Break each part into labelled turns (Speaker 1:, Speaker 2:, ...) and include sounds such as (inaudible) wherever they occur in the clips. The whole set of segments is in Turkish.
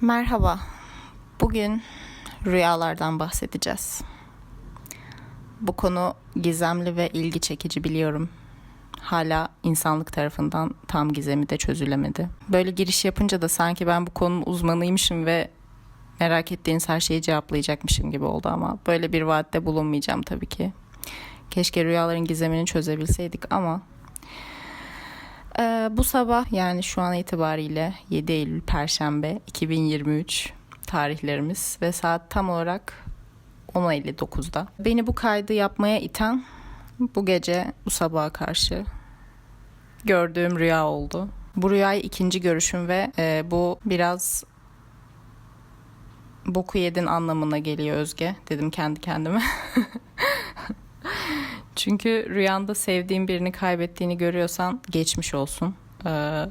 Speaker 1: Merhaba. Bugün rüyalardan bahsedeceğiz. Bu konu gizemli ve ilgi çekici biliyorum. Hala insanlık tarafından tam gizemi de çözülemedi. Böyle giriş yapınca da sanki ben bu konunun uzmanıymışım ve merak ettiğiniz her şeyi cevaplayacakmışım gibi oldu ama böyle bir vaatte bulunmayacağım tabii ki. Keşke rüyaların gizemini çözebilseydik ama ee, bu sabah yani şu an itibariyle 7 Eylül Perşembe 2023 tarihlerimiz ve saat tam olarak 10.59'da. Beni bu kaydı yapmaya iten bu gece bu sabaha karşı gördüğüm rüya oldu. Bu rüyayı ikinci görüşüm ve e, bu biraz boku yedin anlamına geliyor Özge dedim kendi kendime. (laughs) Çünkü rüyanda sevdiğin birini kaybettiğini görüyorsan geçmiş olsun. Ee,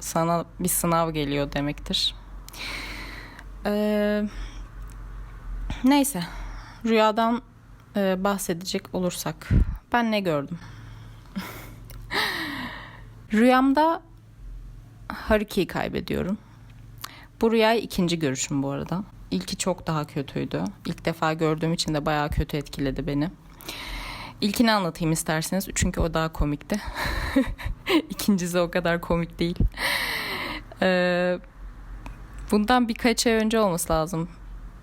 Speaker 1: sana bir sınav geliyor demektir. Ee, neyse. Rüyadan e, bahsedecek olursak. Ben ne gördüm? (laughs) Rüyamda Haruki'yi kaybediyorum. Bu rüyayı ikinci görüşüm bu arada. İlki çok daha kötüydü. İlk defa gördüğüm için de bayağı kötü etkiledi beni. İlkini anlatayım isterseniz çünkü o daha komikti. (laughs) İkincisi o kadar komik değil. Ee, bundan birkaç ay önce olması lazım.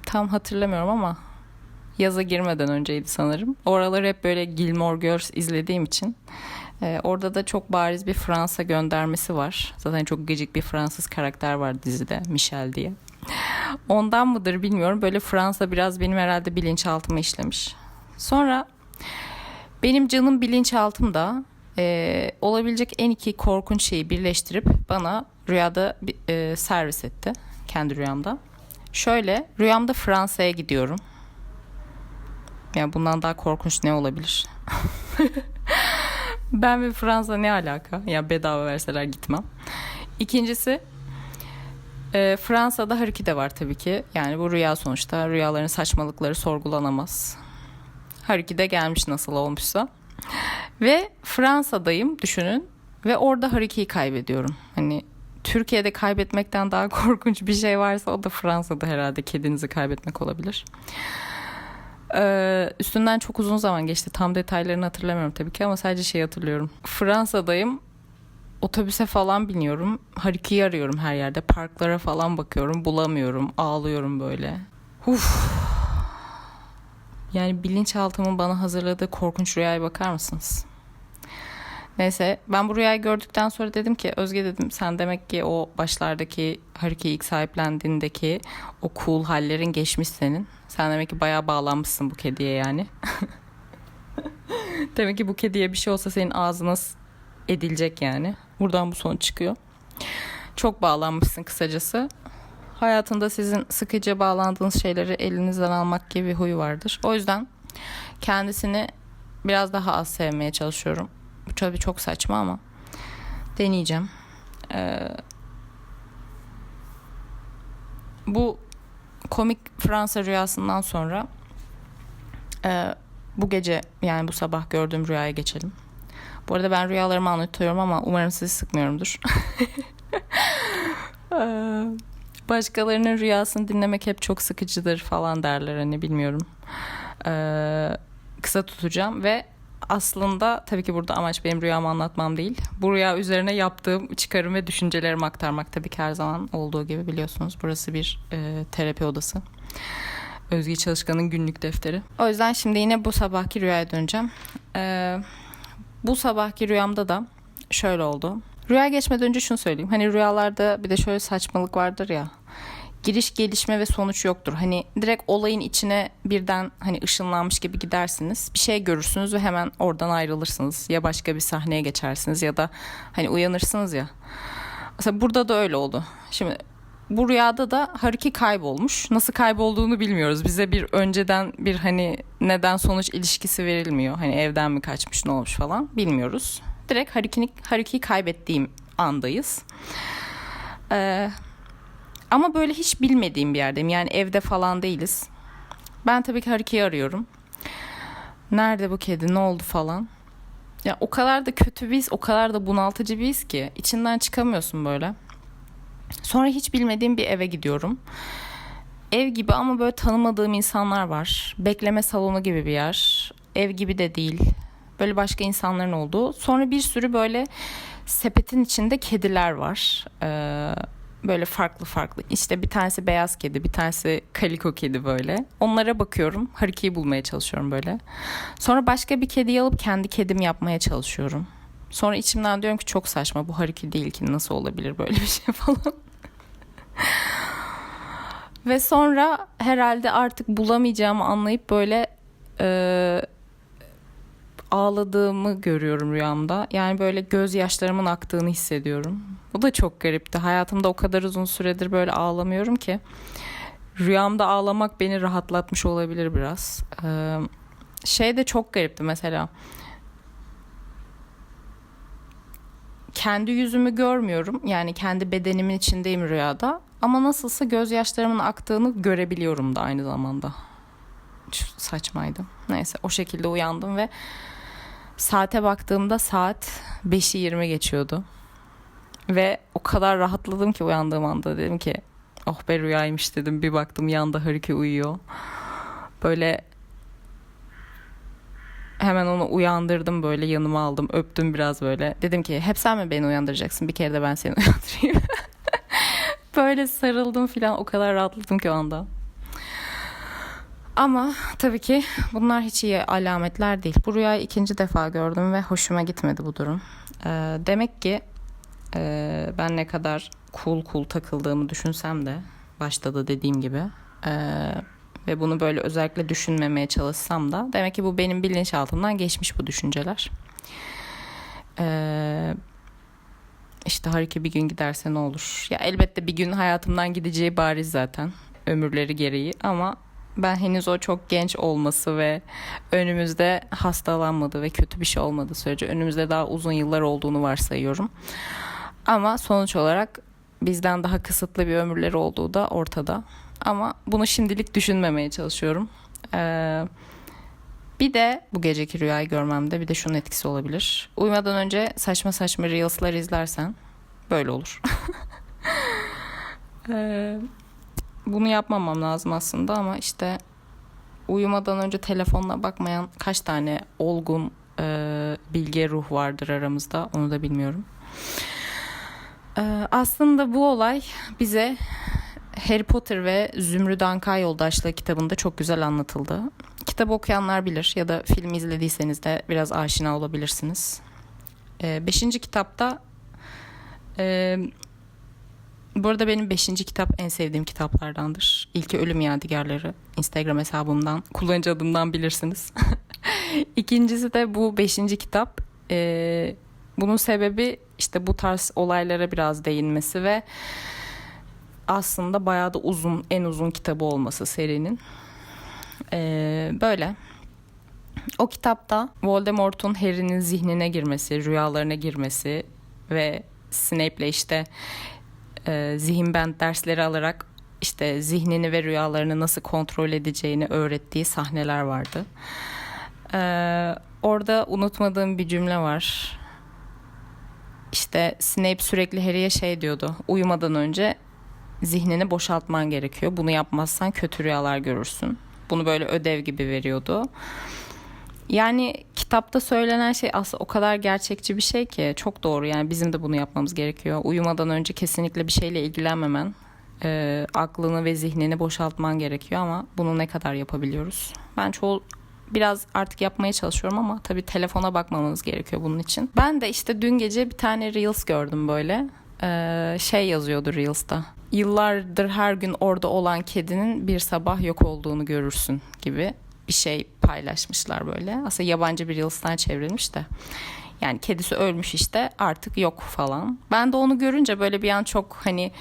Speaker 1: Tam hatırlamıyorum ama yaza girmeden önceydi sanırım. Oraları hep böyle Gilmore Girls izlediğim için. Ee, orada da çok bariz bir Fransa göndermesi var. Zaten çok gıcık bir Fransız karakter var dizide Michel diye. Ondan mıdır bilmiyorum. Böyle Fransa biraz benim herhalde bilinçaltıma işlemiş. Sonra benim canım bilinçaltımda e, olabilecek en iki korkunç şeyi birleştirip bana rüyada e, servis etti. Kendi rüyamda. Şöyle rüyamda Fransa'ya gidiyorum. Yani bundan daha korkunç ne olabilir? (laughs) ben ve Fransa ne alaka? Ya bedava verseler gitmem. İkincisi e, Fransa'da Haruki de var tabii ki. Yani bu rüya sonuçta. Rüyaların saçmalıkları sorgulanamaz. Haruki de gelmiş nasıl olmuşsa. Ve Fransa'dayım düşünün. Ve orada Haruki'yi kaybediyorum. Hani Türkiye'de kaybetmekten daha (laughs) korkunç bir şey varsa o da Fransa'da herhalde kedinizi kaybetmek olabilir. Ee, üstünden çok uzun zaman geçti. Tam detaylarını hatırlamıyorum tabii ki ama sadece şey hatırlıyorum. Fransa'dayım. Otobüse falan biniyorum. Haruki'yi arıyorum her yerde. Parklara falan bakıyorum. Bulamıyorum. Ağlıyorum böyle. Uf. Yani bilinçaltımın bana hazırladığı korkunç rüyaya bakar mısınız? Neyse ben bu rüyayı gördükten sonra dedim ki Özge dedim sen demek ki o başlardaki Haruki'yi ilk sahiplendiğindeki o cool hallerin geçmiş senin. Sen demek ki bayağı bağlanmışsın bu kediye yani. (laughs) demek ki bu kediye bir şey olsa senin ağzına edilecek yani. Buradan bu sonuç çıkıyor. Çok bağlanmışsın kısacası. Hayatında sizin sıkıca bağlandığınız şeyleri elinizden almak gibi bir huyu vardır. O yüzden kendisini biraz daha az sevmeye çalışıyorum. Bu tabii çok saçma ama deneyeceğim. Ee, bu komik Fransa rüyasından sonra e, bu gece yani bu sabah gördüğüm rüyaya geçelim. Bu arada ben rüyalarımı anlatıyorum ama umarım sizi sıkmıyorumdur. (laughs) Başkalarının rüyasını dinlemek hep çok sıkıcıdır falan derler hani bilmiyorum. Ee, kısa tutacağım ve aslında tabii ki burada amaç benim rüyamı anlatmam değil. Bu rüya üzerine yaptığım çıkarım ve düşüncelerimi aktarmak tabii ki her zaman olduğu gibi biliyorsunuz. Burası bir e, terapi odası. Özge Çalışkan'ın günlük defteri. O yüzden şimdi yine bu sabahki rüyaya döneceğim. Ee, bu sabahki rüyamda da şöyle oldu. Rüya geçmeden önce şunu söyleyeyim. Hani rüyalarda bir de şöyle saçmalık vardır ya. Giriş, gelişme ve sonuç yoktur. Hani direkt olayın içine birden hani ışınlanmış gibi gidersiniz. Bir şey görürsünüz ve hemen oradan ayrılırsınız. Ya başka bir sahneye geçersiniz ya da hani uyanırsınız ya. Mesela burada da öyle oldu. Şimdi bu rüyada da Haruki kaybolmuş. Nasıl kaybolduğunu bilmiyoruz. Bize bir önceden bir hani neden sonuç ilişkisi verilmiyor. Hani evden mi kaçmış ne olmuş falan bilmiyoruz. Direkt Haruki'yi Haruki'yi kaybettiğim andayız. Ee, ama böyle hiç bilmediğim bir yerdeyim. Yani evde falan değiliz. Ben tabii ki Haruki'yi arıyorum. Nerede bu kedi? Ne oldu falan. Ya o kadar da kötü biz, o kadar da bunaltıcı biz ki içinden çıkamıyorsun böyle. Sonra hiç bilmediğim bir eve gidiyorum. Ev gibi ama böyle tanımadığım insanlar var. Bekleme salonu gibi bir yer. Ev gibi de değil. Böyle başka insanların olduğu. Sonra bir sürü böyle sepetin içinde kediler var. Ee, böyle farklı farklı. İşte bir tanesi beyaz kedi, bir tanesi kaliko kedi böyle. Onlara bakıyorum. Haruki'yi bulmaya çalışıyorum böyle. Sonra başka bir kediyi alıp kendi kedim yapmaya çalışıyorum. Sonra içimden diyorum ki çok saçma bu Haruki değil ki nasıl olabilir böyle bir şey (laughs) falan. Ve sonra herhalde artık bulamayacağımı anlayıp böyle e, ağladığımı görüyorum rüyamda. Yani böyle gözyaşlarımın aktığını hissediyorum. Bu da çok garipti. Hayatımda o kadar uzun süredir böyle ağlamıyorum ki. Rüyamda ağlamak beni rahatlatmış olabilir biraz. Ee, şey de çok garipti mesela. Kendi yüzümü görmüyorum. Yani kendi bedenimin içindeyim rüyada. Ama nasılsa gözyaşlarımın aktığını görebiliyorum da aynı zamanda. Saçmaydı. Neyse o şekilde uyandım ve saate baktığımda saat 5'i 20 geçiyordu. Ve o kadar rahatladım ki uyandığım anda dedim ki oh be rüyaymış dedim. Bir baktım yanda Haruki uyuyor. Böyle hemen onu uyandırdım böyle yanıma aldım öptüm biraz böyle. Dedim ki hep sen mi beni uyandıracaksın bir kere de ben seni (laughs) uyandırayım. (laughs) böyle sarıldım filan o kadar rahatladım ki o anda. Ama tabii ki bunlar hiç iyi alametler değil. Bu rüyayı ikinci defa gördüm ve hoşuma gitmedi bu durum. Ee, demek ki e, ben ne kadar cool cool takıldığımı düşünsem de başta da dediğim gibi e, ve bunu böyle özellikle düşünmemeye çalışsam da demek ki bu benim bilinçaltımdan geçmiş bu düşünceler. Ee, işte Haruki bir gün giderse ne olur? Ya elbette bir gün hayatımdan gideceği bariz zaten ömürleri gereği ama ben henüz o çok genç olması ve önümüzde hastalanmadı ve kötü bir şey olmadığı sürece önümüzde daha uzun yıllar olduğunu varsayıyorum. Ama sonuç olarak bizden daha kısıtlı bir ömürleri olduğu da ortada. Ama bunu şimdilik düşünmemeye çalışıyorum. Ee, bir de bu geceki rüyayı görmemde bir de şunun etkisi olabilir. Uyumadan önce saçma saçma reels'lar izlersen böyle olur. (laughs) ee, bunu yapmamam lazım aslında ama işte uyumadan önce telefonla bakmayan kaç tane olgun e, bilge ruh vardır aramızda onu da bilmiyorum. E, aslında bu olay bize Harry Potter ve Zümrüt Anka Yoldaşlığı kitabında çok güzel anlatıldı. Kitabı okuyanlar bilir ya da film izlediyseniz de biraz aşina olabilirsiniz. E, beşinci kitapta e, bu arada benim beşinci kitap en sevdiğim kitaplardandır. İlki Ölüm Yadigarları. Instagram hesabımdan, kullanıcı adımdan bilirsiniz. (laughs) İkincisi de bu beşinci kitap. Ee, bunun sebebi işte bu tarz olaylara biraz değinmesi ve aslında bayağı da uzun, en uzun kitabı olması serinin. Ee, böyle. O kitapta Voldemort'un Harry'nin zihnine girmesi, rüyalarına girmesi ve Snape'le işte e, zihin bent dersleri alarak işte zihnini ve rüyalarını nasıl kontrol edeceğini öğrettiği sahneler vardı. E, orada unutmadığım bir cümle var. İşte Snape sürekli Harry'e şey diyordu. Uyumadan önce zihnini boşaltman gerekiyor. Bunu yapmazsan kötü rüyalar görürsün. Bunu böyle ödev gibi veriyordu. Yani kitapta söylenen şey aslında o kadar gerçekçi bir şey ki çok doğru yani bizim de bunu yapmamız gerekiyor. Uyumadan önce kesinlikle bir şeyle ilgilenmemen, e, aklını ve zihnini boşaltman gerekiyor ama bunu ne kadar yapabiliyoruz? Ben çoğu biraz artık yapmaya çalışıyorum ama tabii telefona bakmamamız gerekiyor bunun için. Ben de işte dün gece bir tane Reels gördüm böyle. Ee, şey yazıyordu Reels'ta. Yıllardır her gün orada olan kedinin bir sabah yok olduğunu görürsün gibi bir şey paylaşmışlar böyle. Aslında yabancı bir Reels'ten çevrilmiş de. Yani kedisi ölmüş işte artık yok falan. Ben de onu görünce böyle bir an çok hani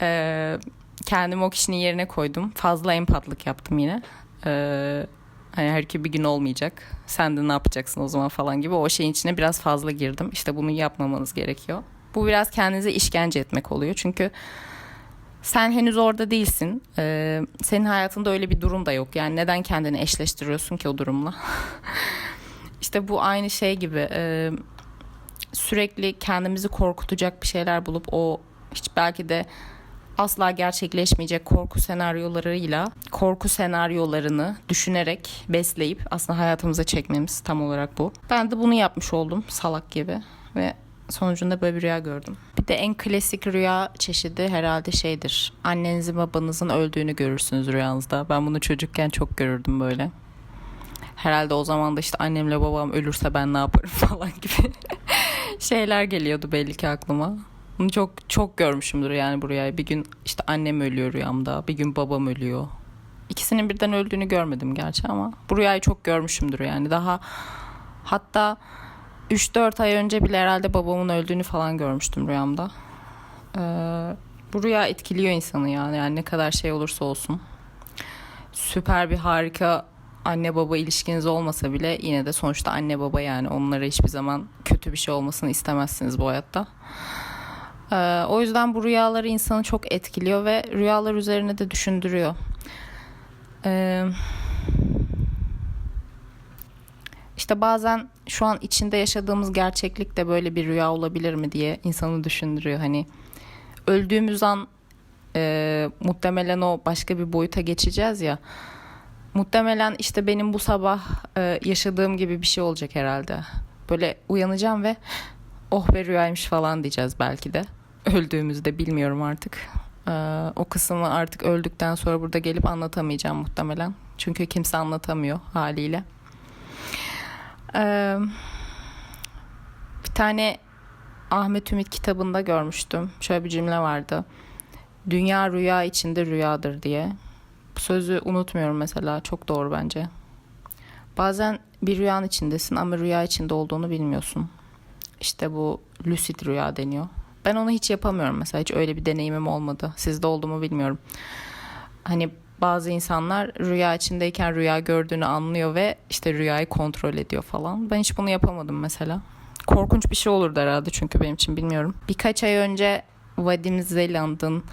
Speaker 1: e, kendimi o kişinin yerine koydum. Fazla empatlık yaptım yine. E, hani her iki bir gün olmayacak. Sen de ne yapacaksın o zaman falan gibi. O şeyin içine biraz fazla girdim. İşte bunu yapmamanız gerekiyor. Bu biraz kendinize işkence etmek oluyor. Çünkü sen henüz orada değilsin. Ee, senin hayatında öyle bir durum da yok. Yani neden kendini eşleştiriyorsun ki o durumla? (laughs) İşte bu aynı şey gibi. Ee, sürekli kendimizi korkutacak bir şeyler bulup o hiç belki de asla gerçekleşmeyecek korku senaryolarıyla korku senaryolarını düşünerek besleyip aslında hayatımıza çekmemiz tam olarak bu. Ben de bunu yapmış oldum salak gibi ve sonucunda böyle bir rüya gördüm. Bir de en klasik rüya çeşidi herhalde şeydir. Annenizin babanızın öldüğünü görürsünüz rüyanızda. Ben bunu çocukken çok görürdüm böyle. Herhalde o zaman da işte annemle babam ölürse ben ne yaparım (laughs) falan gibi (laughs) şeyler geliyordu belli ki aklıma. Bunu çok çok görmüşümdür yani bu rüyayı. Bir gün işte annem ölüyor rüyamda, bir gün babam ölüyor. İkisinin birden öldüğünü görmedim gerçi ama bu rüyayı çok görmüşümdür yani. Daha hatta 3-4 ay önce bile herhalde babamın öldüğünü falan görmüştüm rüyamda. Ee, bu rüya etkiliyor insanı yani. yani ne kadar şey olursa olsun. Süper bir harika anne baba ilişkiniz olmasa bile yine de sonuçta anne baba yani onlara hiçbir zaman kötü bir şey olmasını istemezsiniz bu hayatta. Ee, o yüzden bu rüyaları insanı çok etkiliyor ve rüyalar üzerine de düşündürüyor. Ee, işte bazen şu an içinde yaşadığımız gerçeklik de böyle bir rüya olabilir mi diye insanı düşündürüyor. Hani öldüğümüz an e, muhtemelen o başka bir boyuta geçeceğiz ya. Muhtemelen işte benim bu sabah e, yaşadığım gibi bir şey olacak herhalde. Böyle uyanacağım ve oh be rüyaymış falan diyeceğiz belki de. Öldüğümüzde bilmiyorum artık. Ee, o kısmı artık öldükten sonra burada gelip anlatamayacağım muhtemelen. Çünkü kimse anlatamıyor haliyle. Ee, bir tane Ahmet Ümit kitabında görmüştüm. Şöyle bir cümle vardı. Dünya rüya içinde rüyadır diye. Bu sözü unutmuyorum mesela. Çok doğru bence. Bazen bir rüyanın içindesin ama rüya içinde olduğunu bilmiyorsun. İşte bu lucid rüya deniyor. Ben onu hiç yapamıyorum mesela. Hiç öyle bir deneyimim olmadı. Sizde oldu mu bilmiyorum. Hani bazı insanlar rüya içindeyken rüya gördüğünü anlıyor ve işte rüyayı kontrol ediyor falan. Ben hiç bunu yapamadım mesela. Korkunç bir şey olurdu herhalde çünkü benim için bilmiyorum. Birkaç ay önce Vadim Zeland'ın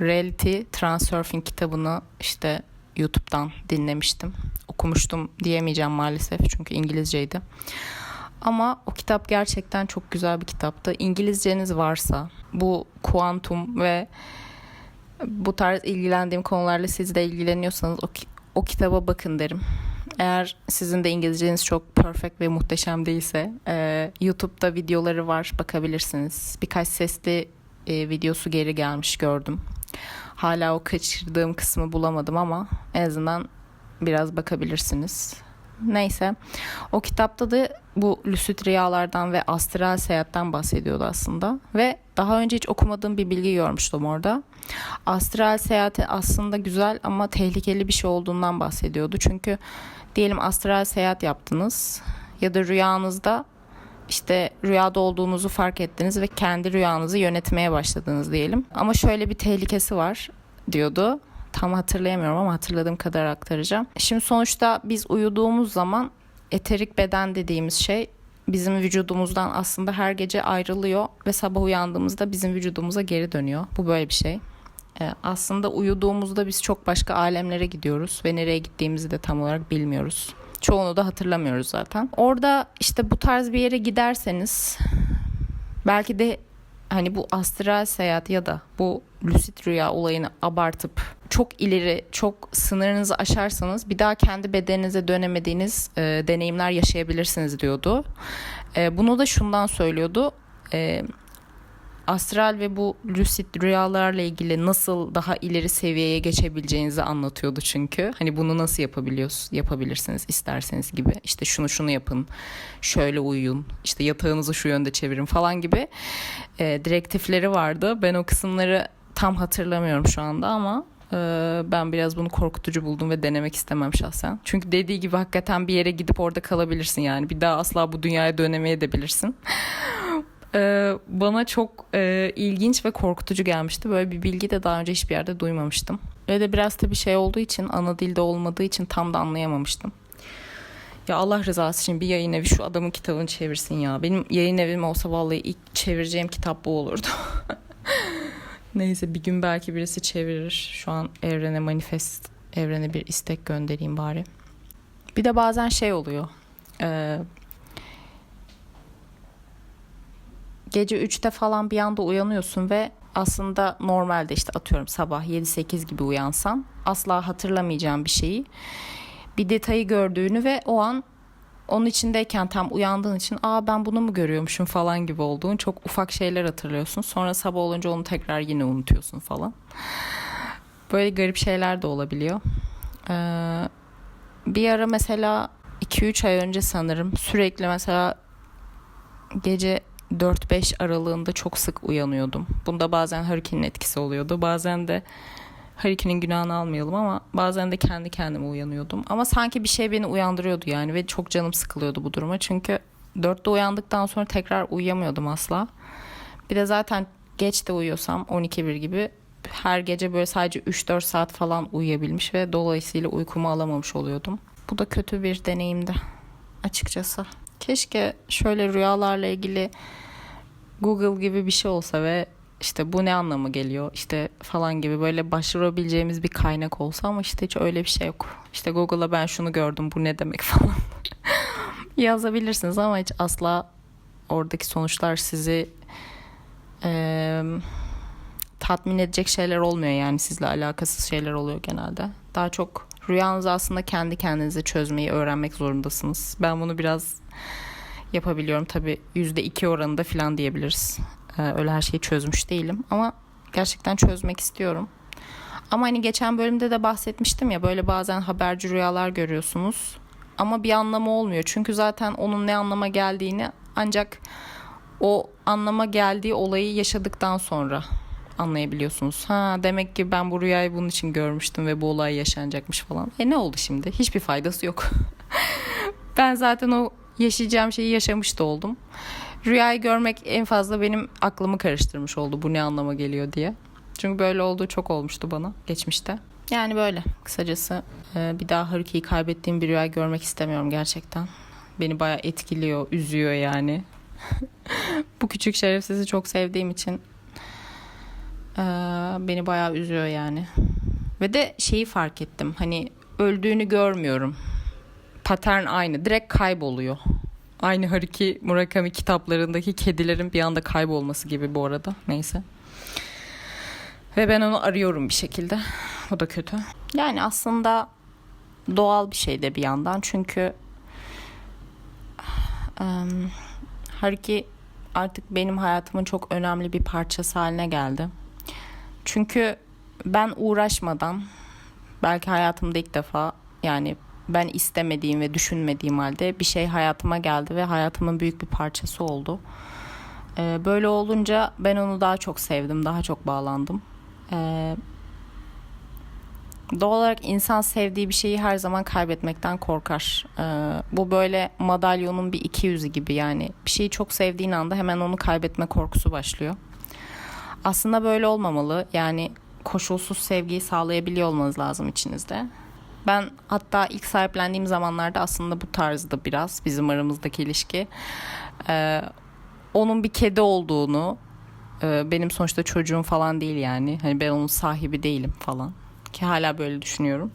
Speaker 1: Reality Transurfing kitabını işte YouTube'dan dinlemiştim. Okumuştum diyemeyeceğim maalesef çünkü İngilizceydi. Ama o kitap gerçekten çok güzel bir kitaptı. İngilizceniz varsa bu kuantum ve bu tarz ilgilendiğim konularla siz de ilgileniyorsanız o, o kitaba bakın derim. Eğer sizin de İngilizceniz çok perfect ve muhteşem değilse e, YouTube'da videoları var bakabilirsiniz. Birkaç sesli e, videosu geri gelmiş gördüm. Hala o kaçırdığım kısmı bulamadım ama en azından biraz bakabilirsiniz. Neyse o kitapta da bu lucid rüyalardan ve astral seyahatten bahsediyordu aslında ve daha önce hiç okumadığım bir bilgi görmüştüm orada. Astral seyahati aslında güzel ama tehlikeli bir şey olduğundan bahsediyordu. Çünkü diyelim astral seyahat yaptınız ya da rüyanızda işte rüyada olduğunuzu fark ettiniz ve kendi rüyanızı yönetmeye başladınız diyelim. Ama şöyle bir tehlikesi var diyordu. Tam hatırlayamıyorum ama hatırladığım kadar aktaracağım. Şimdi sonuçta biz uyuduğumuz zaman eterik beden dediğimiz şey bizim vücudumuzdan aslında her gece ayrılıyor ve sabah uyandığımızda bizim vücudumuza geri dönüyor. Bu böyle bir şey. Ee, aslında uyuduğumuzda biz çok başka alemlere gidiyoruz ve nereye gittiğimizi de tam olarak bilmiyoruz. Çoğunu da hatırlamıyoruz zaten. Orada işte bu tarz bir yere giderseniz belki de hani bu astral seyahat ya da bu lucid rüya olayını abartıp çok ileri, çok sınırınızı aşarsanız bir daha kendi bedeninize dönemediğiniz e, deneyimler yaşayabilirsiniz diyordu. E, bunu da şundan söylüyordu. E, astral ve bu lucid rüyalarla ilgili nasıl daha ileri seviyeye geçebileceğinizi anlatıyordu çünkü. Hani bunu nasıl yapabiliyoruz, yapabilirsiniz isterseniz gibi. İşte şunu şunu yapın, şöyle uyuyun, işte yatağınızı şu yönde çevirin falan gibi e, direktifleri vardı. Ben o kısımları tam hatırlamıyorum şu anda ama e, ben biraz bunu korkutucu buldum ve denemek istemem şahsen. Çünkü dediği gibi hakikaten bir yere gidip orada kalabilirsin yani. Bir daha asla bu dünyaya dönemeye de bilirsin. E, bana çok e, ilginç ve korkutucu gelmişti. Böyle bir bilgi de daha önce hiçbir yerde duymamıştım. Ve de biraz tabii şey olduğu için, ana dilde olmadığı için tam da anlayamamıştım. Ya Allah rızası için bir yayın evi şu adamın kitabını çevirsin ya. Benim yayın evim olsa vallahi ilk çevireceğim kitap bu olurdu. (laughs) Neyse bir gün belki birisi çevirir. Şu an evrene manifest, evrene bir istek göndereyim bari. Bir de bazen şey oluyor. Ee, gece 3'te falan bir anda uyanıyorsun ve aslında normalde işte atıyorum sabah 7-8 gibi uyansam asla hatırlamayacağım bir şeyi bir detayı gördüğünü ve o an onun içindeyken tam uyandığın için aa ben bunu mu görüyormuşum falan gibi olduğun çok ufak şeyler hatırlıyorsun. Sonra sabah olunca onu tekrar yine unutuyorsun falan. Böyle garip şeyler de olabiliyor. Ee, bir ara mesela 2-3 ay önce sanırım sürekli mesela gece 4-5 aralığında çok sık uyanıyordum. Bunda bazen Hurricane'in etkisi oluyordu. Bazen de Hurricane'in günahını almayalım ama bazen de kendi kendime uyanıyordum. Ama sanki bir şey beni uyandırıyordu yani ve çok canım sıkılıyordu bu duruma. Çünkü 4'te uyandıktan sonra tekrar uyuyamıyordum asla. Bir de zaten geç de uyuyorsam 12-1 gibi her gece böyle sadece 3-4 saat falan uyuyabilmiş ve dolayısıyla uykumu alamamış oluyordum. Bu da kötü bir deneyimdi açıkçası. Keşke şöyle rüyalarla ilgili Google gibi bir şey olsa ve işte bu ne anlamı geliyor işte falan gibi böyle başvurabileceğimiz bir kaynak olsa ama işte hiç öyle bir şey yok. İşte Google'a ben şunu gördüm bu ne demek (laughs) falan yazabilirsiniz ama hiç asla oradaki sonuçlar sizi e, tatmin edecek şeyler olmuyor yani sizle alakasız şeyler oluyor genelde. Daha çok rüyanızı aslında kendi kendinize çözmeyi öğrenmek zorundasınız. Ben bunu biraz yapabiliyorum tabii %2 oranında falan diyebiliriz. Ee, öyle her şeyi çözmüş değilim ama gerçekten çözmek istiyorum. Ama hani geçen bölümde de bahsetmiştim ya böyle bazen haberci rüyalar görüyorsunuz ama bir anlamı olmuyor. Çünkü zaten onun ne anlama geldiğini ancak o anlama geldiği olayı yaşadıktan sonra anlayabiliyorsunuz. Ha demek ki ben bu rüyayı bunun için görmüştüm ve bu olay yaşanacakmış falan. E ne oldu şimdi? Hiçbir faydası yok. (laughs) ben zaten o yaşayacağım şeyi yaşamış da oldum. Rüyayı görmek en fazla benim aklımı karıştırmış oldu bu ne anlama geliyor diye. Çünkü böyle olduğu çok olmuştu bana geçmişte. Yani böyle kısacası e, bir daha Haruki'yi kaybettiğim bir rüya görmek istemiyorum gerçekten. Beni bayağı etkiliyor, üzüyor yani. (laughs) bu küçük şerefsizi çok sevdiğim için e, beni bayağı üzüyor yani. Ve de şeyi fark ettim. Hani öldüğünü görmüyorum. Patern aynı. Direkt kayboluyor. Aynı Haruki Murakami kitaplarındaki kedilerin bir anda kaybolması gibi bu arada. Neyse. Ve ben onu arıyorum bir şekilde. O da kötü. Yani aslında doğal bir şey de bir yandan. Çünkü um, Haruki artık benim hayatımın çok önemli bir parçası haline geldi. Çünkü ben uğraşmadan belki hayatımda ilk defa yani ben istemediğim ve düşünmediğim halde bir şey hayatıma geldi ve hayatımın büyük bir parçası oldu. Ee, böyle olunca ben onu daha çok sevdim, daha çok bağlandım. Ee, doğal olarak insan sevdiği bir şeyi her zaman kaybetmekten korkar. Ee, bu böyle madalyonun bir iki yüzü gibi yani bir şeyi çok sevdiğin anda hemen onu kaybetme korkusu başlıyor. Aslında böyle olmamalı. Yani koşulsuz sevgiyi sağlayabiliyor olmanız lazım içinizde. Ben hatta ilk sahiplendiğim zamanlarda aslında bu tarzda biraz bizim aramızdaki ilişki. Ee, onun bir kedi olduğunu, e, benim sonuçta çocuğum falan değil yani. Hani ben onun sahibi değilim falan. Ki hala böyle düşünüyorum.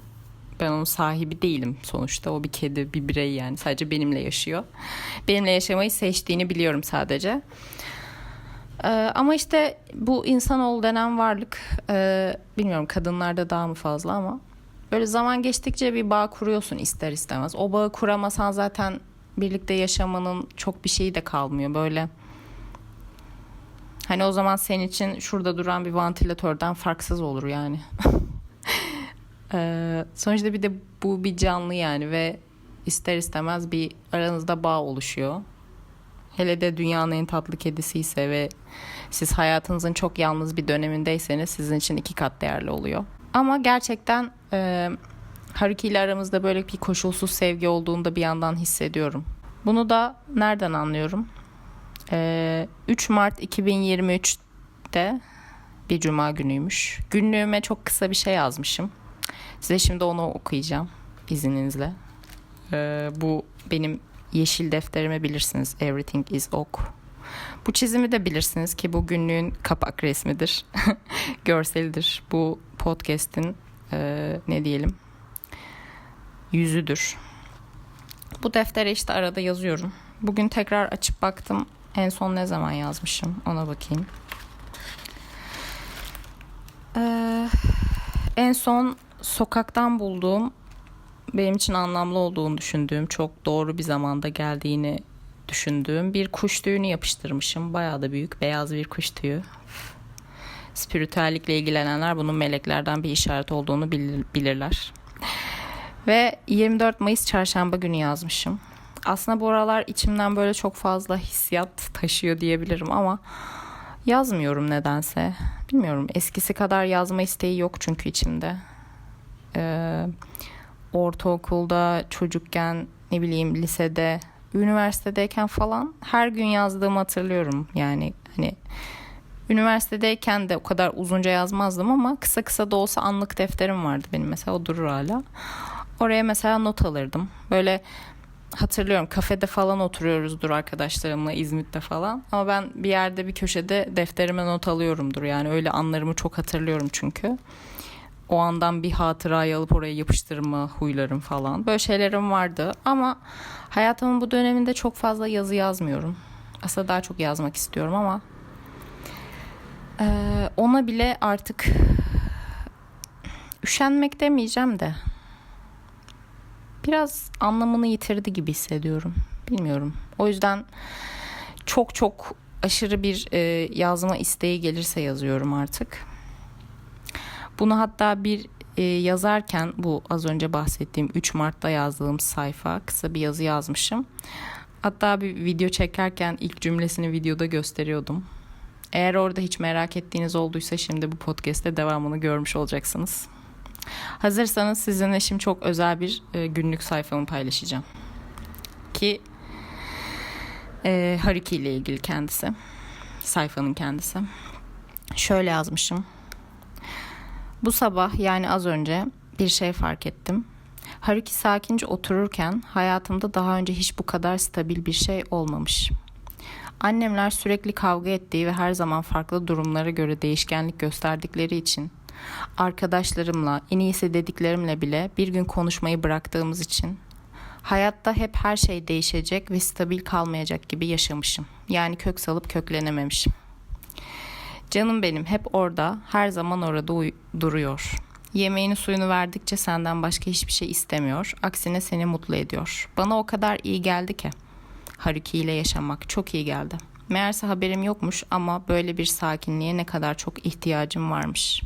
Speaker 1: Ben onun sahibi değilim sonuçta. O bir kedi, bir birey yani. Sadece benimle yaşıyor. Benimle yaşamayı seçtiğini biliyorum sadece. Ee, ama işte bu insanoğlu denen varlık, e, bilmiyorum kadınlarda daha mı fazla ama böyle zaman geçtikçe bir bağ kuruyorsun ister istemez. O bağı kuramasan zaten birlikte yaşamanın çok bir şeyi de kalmıyor. Böyle hani o zaman senin için şurada duran bir vantilatörden farksız olur yani. (laughs) ee, sonuçta bir de bu bir canlı yani ve ister istemez bir aranızda bağ oluşuyor. Hele de dünyanın en tatlı kedisi ise ve siz hayatınızın çok yalnız bir dönemindeyseniz sizin için iki kat değerli oluyor. Ama gerçekten e, Haruki ile aramızda böyle bir koşulsuz sevgi olduğunu da bir yandan hissediyorum. Bunu da nereden anlıyorum? E, 3 Mart 2023'te bir cuma günüymüş. Günlüğüme çok kısa bir şey yazmışım. Size şimdi onu okuyacağım izninizle. E, bu benim yeşil defterimi bilirsiniz. Everything is ok. Bu çizimi de bilirsiniz ki bu günlüğün kapak resmidir. (laughs) Görselidir. Bu podcast'in e, ne diyelim yüzüdür. Bu deftere işte arada yazıyorum. Bugün tekrar açıp baktım. En son ne zaman yazmışım ona bakayım. Ee, en son sokaktan bulduğum benim için anlamlı olduğunu düşündüğüm çok doğru bir zamanda geldiğini düşündüğüm bir kuş tüyünü yapıştırmışım. Bayağı da büyük beyaz bir kuş tüyü. Spiritüellikle ilgilenenler bunun meleklerden bir işaret olduğunu bilir, bilirler. Ve 24 Mayıs çarşamba günü yazmışım. Aslında bu aralar içimden böyle çok fazla hissiyat taşıyor diyebilirim ama yazmıyorum nedense. Bilmiyorum eskisi kadar yazma isteği yok çünkü içimde. Ee, ortaokulda, çocukken, ne bileyim lisede, üniversitedeyken falan her gün yazdığımı hatırlıyorum. Yani hani üniversitedeyken de o kadar uzunca yazmazdım ama kısa kısa da olsa anlık defterim vardı benim mesela o durur hala. Oraya mesela not alırdım. Böyle hatırlıyorum kafede falan oturuyoruzdur arkadaşlarımla İzmit'te falan. Ama ben bir yerde bir köşede defterime not alıyorumdur. Yani öyle anlarımı çok hatırlıyorum çünkü. O andan bir hatırayı alıp oraya yapıştırma huylarım falan. Böyle şeylerim vardı ama hayatımın bu döneminde çok fazla yazı yazmıyorum. Aslında daha çok yazmak istiyorum ama ona bile artık üşenmek demeyeceğim de biraz anlamını yitirdi gibi hissediyorum. Bilmiyorum. O yüzden çok çok aşırı bir e, yazma isteği gelirse yazıyorum artık. Bunu hatta bir e, yazarken bu az önce bahsettiğim 3 Mart'ta yazdığım sayfa kısa bir yazı yazmışım. Hatta bir video çekerken ilk cümlesini videoda gösteriyordum. Eğer orada hiç merak ettiğiniz olduysa şimdi bu podcast'te devamını görmüş olacaksınız. Hazırsanız sizinle şimdi çok özel bir e, günlük sayfamı paylaşacağım. Ki e, Haruki ile ilgili kendisi. Sayfanın kendisi. Şöyle yazmışım. Bu sabah yani az önce bir şey fark ettim. Haruki sakince otururken hayatımda daha önce hiç bu kadar stabil bir şey olmamış. Annemler sürekli kavga ettiği ve her zaman farklı durumlara göre değişkenlik gösterdikleri için arkadaşlarımla, en iyisi dediklerimle bile bir gün konuşmayı bıraktığımız için hayatta hep her şey değişecek ve stabil kalmayacak gibi yaşamışım. Yani kök salıp köklenememişim. Canım benim hep orada, her zaman orada uy- duruyor. Yemeğini suyunu verdikçe senden başka hiçbir şey istemiyor. Aksine seni mutlu ediyor. Bana o kadar iyi geldi ki. Haruki ile yaşamak çok iyi geldi. Meğerse haberim yokmuş ama böyle bir sakinliğe ne kadar çok ihtiyacım varmış.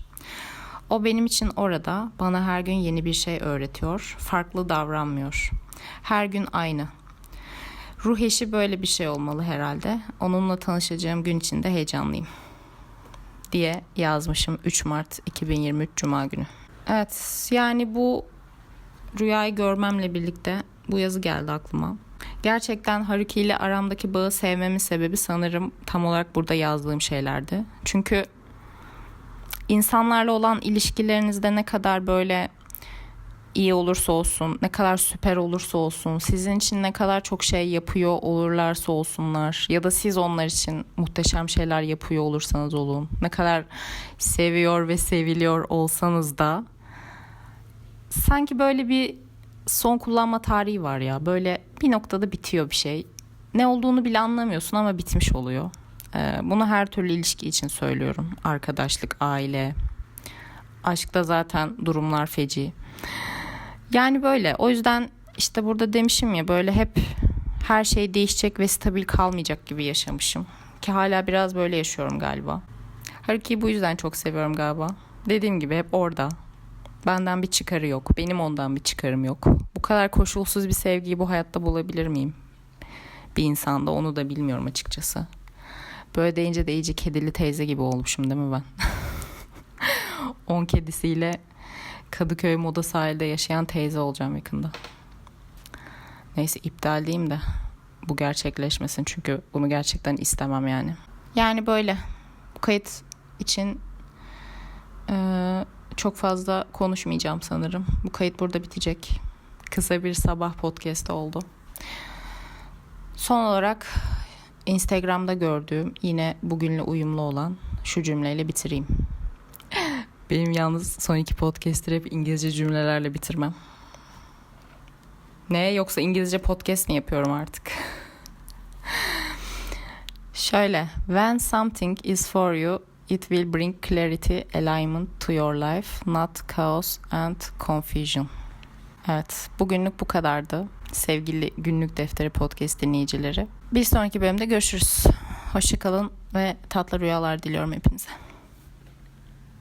Speaker 1: O benim için orada bana her gün yeni bir şey öğretiyor, farklı davranmıyor. Her gün aynı. Ruh eşi böyle bir şey olmalı herhalde. Onunla tanışacağım gün için de heyecanlıyım. Diye yazmışım 3 Mart 2023 Cuma günü. Evet yani bu rüyayı görmemle birlikte bu yazı geldi aklıma. Gerçekten Haruki ile aramdaki bağı sevmemin sebebi sanırım tam olarak burada yazdığım şeylerdi. Çünkü insanlarla olan ilişkilerinizde ne kadar böyle iyi olursa olsun, ne kadar süper olursa olsun, sizin için ne kadar çok şey yapıyor olurlarsa olsunlar ya da siz onlar için muhteşem şeyler yapıyor olursanız olun, ne kadar seviyor ve seviliyor olsanız da sanki böyle bir son kullanma tarihi var ya. Böyle bir noktada bitiyor bir şey. Ne olduğunu bile anlamıyorsun ama bitmiş oluyor. Ee, bunu her türlü ilişki için söylüyorum. Arkadaşlık, aile, aşkta zaten durumlar feci. Yani böyle. O yüzden işte burada demişim ya böyle hep her şey değişecek ve stabil kalmayacak gibi yaşamışım. Ki hala biraz böyle yaşıyorum galiba. Haruki'yi bu yüzden çok seviyorum galiba. Dediğim gibi hep orada. Benden bir çıkarı yok. Benim ondan bir çıkarım yok. Bu kadar koşulsuz bir sevgiyi bu hayatta bulabilir miyim? Bir insanda onu da bilmiyorum açıkçası. Böyle deyince de iyice kedili teyze gibi olmuşum değil mi ben? (laughs) 10 kedisiyle Kadıköy Moda sahilde yaşayan teyze olacağım yakında. Neyse iptal diyeyim de bu gerçekleşmesin çünkü bunu gerçekten istemem yani. Yani böyle bu kayıt için ee, çok fazla konuşmayacağım sanırım. Bu kayıt burada bitecek. Kısa bir sabah podcast oldu. Son olarak Instagram'da gördüğüm yine bugünle uyumlu olan şu cümleyle bitireyim. Benim yalnız son iki podcast'leri hep İngilizce cümlelerle bitirmem. Ne yoksa İngilizce podcast mi yapıyorum artık? (laughs) Şöyle, when something is for you, It will bring clarity, alignment to your life, not chaos and confusion. Evet, bugünlük bu kadardı. Sevgili Günlük Defteri Podcast dinleyicileri. Bir sonraki bölümde görüşürüz. Hoşçakalın ve tatlı rüyalar diliyorum hepinize.